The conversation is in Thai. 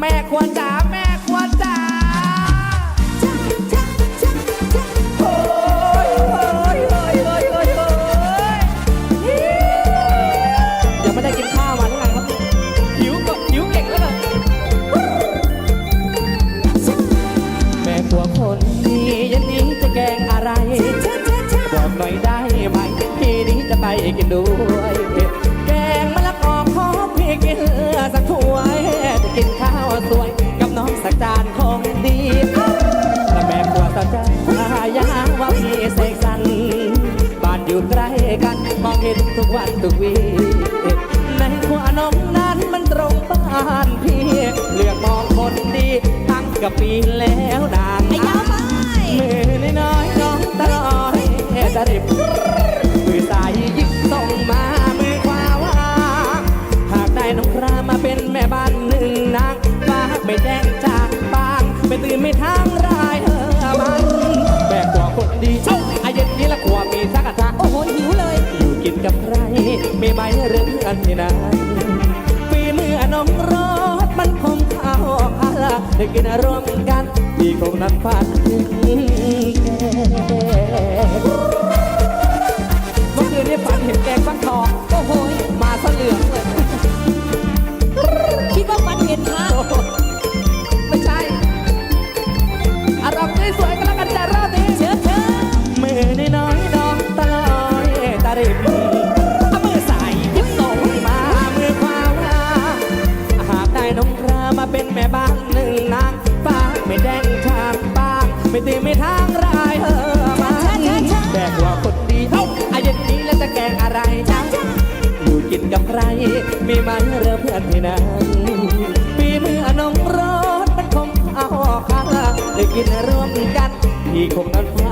แม่ควรจ๋าแม่ควรจ๋าโอ้ยโอ้ยโอ้ยโอ้ยโอ้ยโอ้ยยังไม่ได้กินข้าวมาหรือไงครับหิวก็หิวเก่งแล้วกันแม่ครัวคนนี้ยันนี้จะแกงอะไร บอกหน่อยได้ไหมทีนี้จะไปกินด้ายาว่าพี่เสกสรรบ้านอยู่ใกล้กัน มองเห็นทุกวันทุกวีในครัวน้องนั้นมันตรงบ้านพี่ เลือกมองคนดีตั้งกับปีแล้วนานไอ้ยาวไปมือน้อยน้องตลอดจะริบมือซ้ายยิกส่งมามือขวาว่า หากได้น้องครามาเป็นแม่บ้านหนึ่งนางฝากไม่แจ้งจากบ้านไม่ตื่นไม่ทางรา มีไหมหรือเพื่อนที่นั้นฝีมือน้องรสมันคงเข้าพาลได้กินร่วมกันพี่คงนั้นฟาดถึงแกเมื่อคืนนี้ฝันเห็นแกงฟักทองโอ้โห รายเออมาแบกว่าคนดีเท่าอายุนี้แล้วจะแกงอะไรจ๊ะอยู่กินกับใครมีไหมเรือเพื่อนที่นั้นปีมือน้องรถมันคงเอาคาได้กินร่วมกันที่คงนั้น